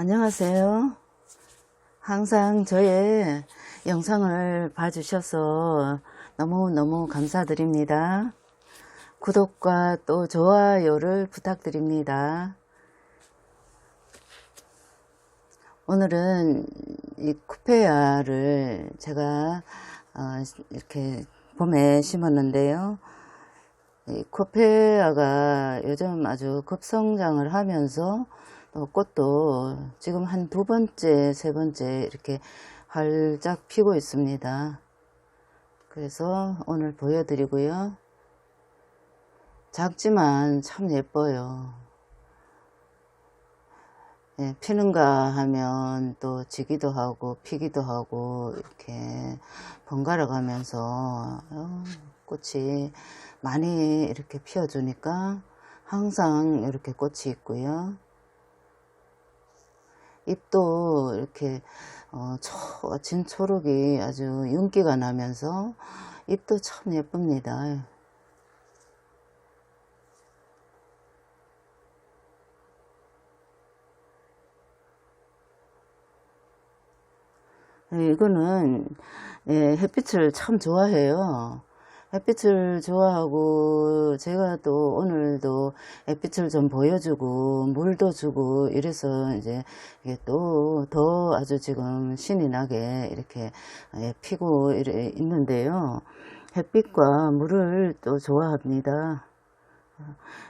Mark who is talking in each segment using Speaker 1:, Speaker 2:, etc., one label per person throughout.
Speaker 1: 안녕하세요. 항상 저의 영상을 봐주셔서 너무너무 감사드립니다. 구독과 또 좋아요를 부탁드립니다. 오늘은 이 쿠페아를 제가 어, 이렇게 봄에 심었는데요. 이 쿠페아가 요즘 아주 급성장을 하면서 또 꽃도 지금 한 두 번째, 세 번째 이렇게 활짝 피고 있습니다. 그래서 오늘 보여드리고요. 작지만 참 예뻐요. 예, 피는가 하면 또 지기도 하고 피기도 하고 이렇게 번갈아 가면서 어, 꽃이 많이 이렇게 피어주니까 항상 이렇게 꽃이 있고요. 잎도 이렇게 어, 초, 진초록이 아주 윤기가 나면서 잎도 참 예쁩니다. 예, 이거는 예, 햇빛을 참 좋아해요. 햇빛을 좋아하고 제가 또 오늘도 햇빛을 좀 보여주고 물도 주고 이래서 이제 이게 또 더 아주 지금 신이 나게 이렇게 예, 피고 있는데요. 햇빛과 물을 또 좋아합니다.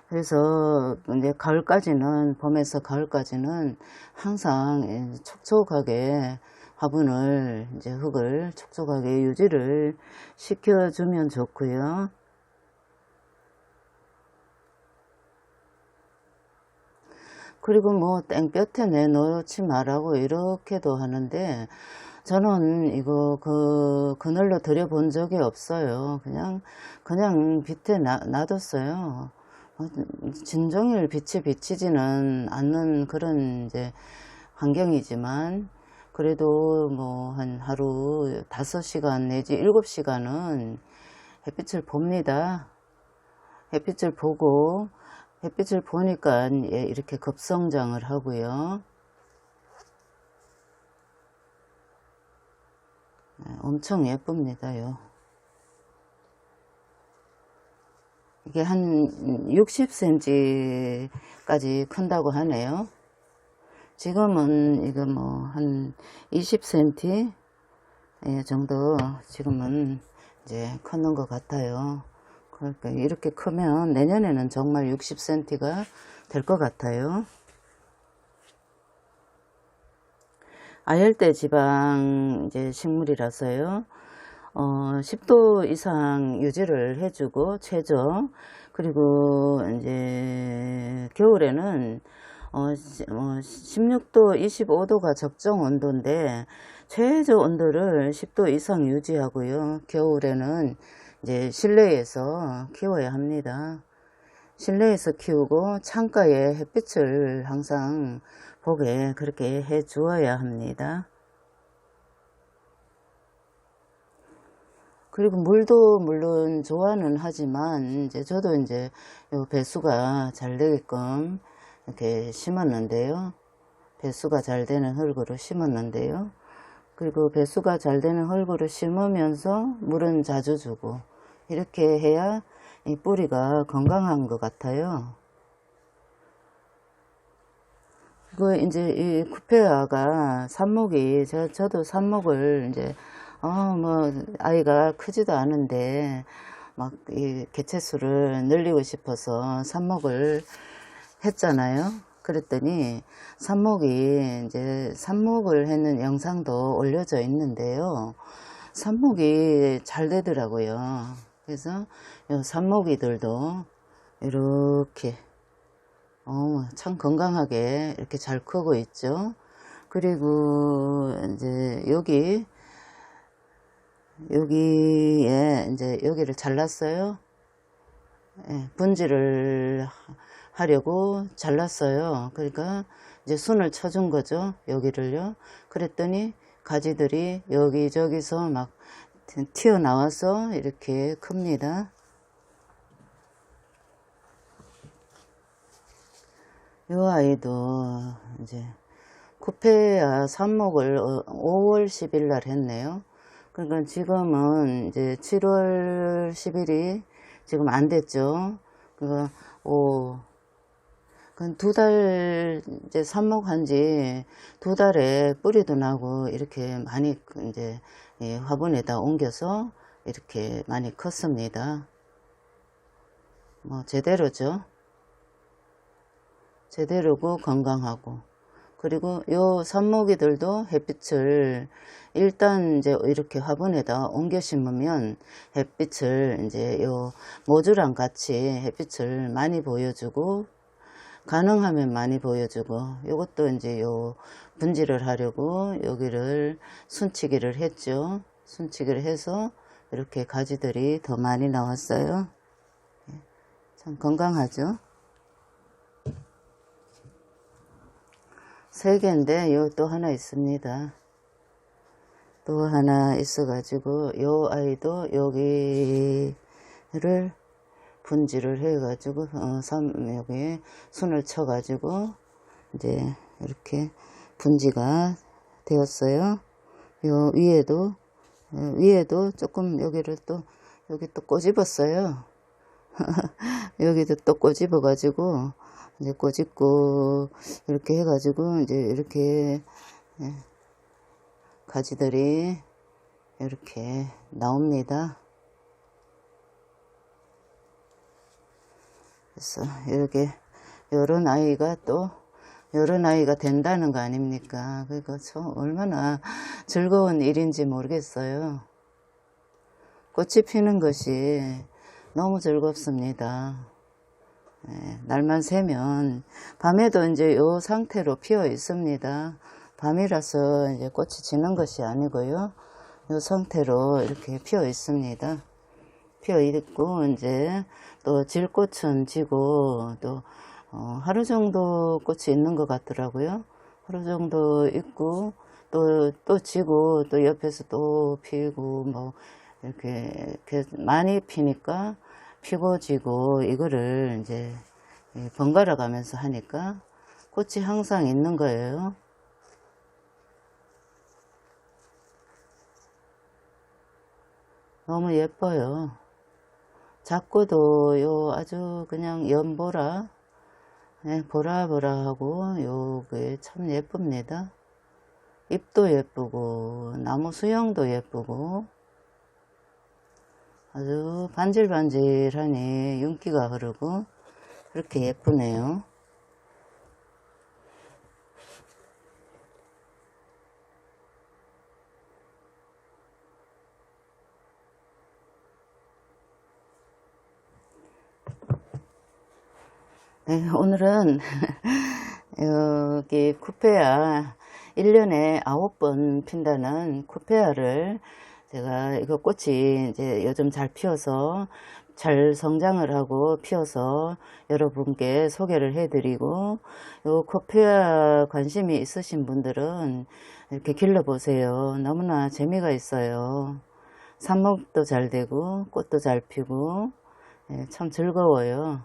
Speaker 1: 그래서 이제 가을까지는 봄에서 가을까지는 항상 예, 촉촉하게 화분을 이제 흙을 촉촉하게 유지를 시켜주면 좋고요. 그리고 뭐 땡볕에 내놓지 말라고 이렇게도 하는데 저는 이거 그 그늘로 들여본 적이 없어요. 그냥 그냥 빛에 놔, 놔뒀어요. 진종일 빛에 비치지는 않는 그런 이제 환경이지만 그래도 뭐 한 하루 5시간 내지 7시간은 햇빛을 봅니다. 햇빛을 보고 햇빛을 보니까 예, 이렇게 급성장을 하고요. 네, 엄청 예쁩니다요. 이게 한 60cm까지 큰다고 하네요. 지금은 이거 뭐 한 20cm 예, 정도 지금은 이제 컸는 것 같아요. 그러니까 이렇게 크면 내년에는 정말 60cm가 될 것 같아요. 아열대 지방 이제 식물이라서요. 어, 10도 이상 유지를 해주고 최저 그리고 이제 겨울에는 어, 16도, 25도가 적정 온도인데 최저 온도를 10도 이상 유지하고요. 겨울에는 이제 실내에서 키워야 합니다. 실내에서 키우고 창가에 햇빛을 항상 보게 그렇게 해 주어야 합니다. 그리고 물도 물론 좋아는 하지만 이제 저도 이제 요 배수가 잘 되게끔 이렇게 심었는데요. 배수가 잘 되는 흙으로 심었는데요. 그리고 배수가 잘 되는 흙으로 심으면서 물은 자주 주고 이렇게 해야 이 뿌리가 건강한 것 같아요. 그 이제 이 쿠페아가 삽목이 저 저도 삽목을 이제 어 뭐 아이가 크지도 않은데 막 이 개체수를 늘리고 싶어서 삽목을 했잖아요. 그랬더니 삽목이 이제 삽목을 했는 영상도 올려져 있는데요. 삽목이 잘 되더라고요. 그래서 이 삽목이들도 이렇게 어, 참 건강하게 이렇게 잘 크고 있죠. 그리고 이제 여기 여기에 이제 여기를 잘랐어요. 예, 분질을 하려고 잘랐어요. 그러니까 이제 순을 쳐준 거죠. 여기를요. 그랬더니 가지들이 여기저기서 막 튀어나와서 이렇게 큽니다. 이 아이도 이제 쿠페아 삽목을 5월 10일 날 했네요. 그러니까 지금은 이제 7월 10일이 지금 안 됐죠. 그러니까 오, 두 달 이제 삽목한 지 두 달에 뿌리도 나고 이렇게 많이 그 이제 이 화분에다 옮겨서 이렇게 많이 컸습니다. 뭐 제대로죠. 제대로고 건강하고 그리고 요 삽목이들도 햇빛을 일단 이제 이렇게 화분에다 옮겨 심으면 햇빛을 이제 요 모주랑 같이 햇빛을 많이 보여주고 가능하면 많이 보여주고 요것도 이제 요 분질을 하려고 여기를 순치기를 했죠. 순치기를 해서 이렇게 가지들이 더 많이 나왔어요. 예, 참 건강하죠? 세 개인데 요 또 하나 있습니다. 또 하나 있어 가지고 요 아이도 여기를 분질을 해 가지고 어, 삼, 여기 순을 쳐 가지고 이제 이렇게 분지가 되었어요. 요 위에도 어, 위에도 조금 여기를 또 여기 또 꼬집었어요. 여기도 또 꼬집어 가지고 이제 꼬집고 이렇게 해 가지고 이제 이렇게 예, 가지들이 이렇게 나옵니다 그래서 이렇게 요런 아이가 또 요런 아이가 된다는 거 아닙니까? 그거 참 얼마나 즐거운 일인지 모르겠어요. 꽃이 피는 것이 너무 즐겁습니다. 예, 날만 새면 밤에도 이제 요 상태로 피어 있습니다. 밤이라서 이제 꽃이 지는 것이 아니고요. 요 상태로 이렇게 피어 있습니다 피어 있고 이제 또 질꽃은 지고 또 어, 하루 정도 꽃이 있는 것 같더라고요. 하루 정도 있고 또 또 지고 또 옆에서 또 피고 뭐 이렇게, 이렇게 많이 피니까 피고 지고 이거를 이제 번갈아 가면서 하니까 꽃이 항상 있는 거예요. 너무 예뻐요. 작고도 요 아주 그냥 연보라 네, 보라보라하고 요게 참 예쁩니다. 잎도 예쁘고 나무 수영도 예쁘고 아주 반질반질하니 윤기가 흐르고 그렇게 예쁘네요. 오늘은 여기 쿠페아 1년에 9번 핀다는 쿠페아를 제가 이거 꽃이 이제 요즘 잘 피어서 잘 성장을 하고 피어서 여러분께 소개를 해드리고 요 쿠페아 관심이 있으신 분들은 이렇게 길러보세요. 너무나 재미가 있어요. 삽목도 잘 되고 꽃도 잘 피고 예, 참 즐거워요.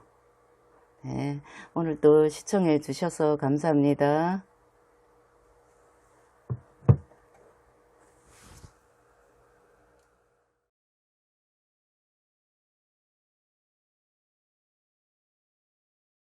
Speaker 1: 네, 오늘도 시청해 주셔서 감사합니다.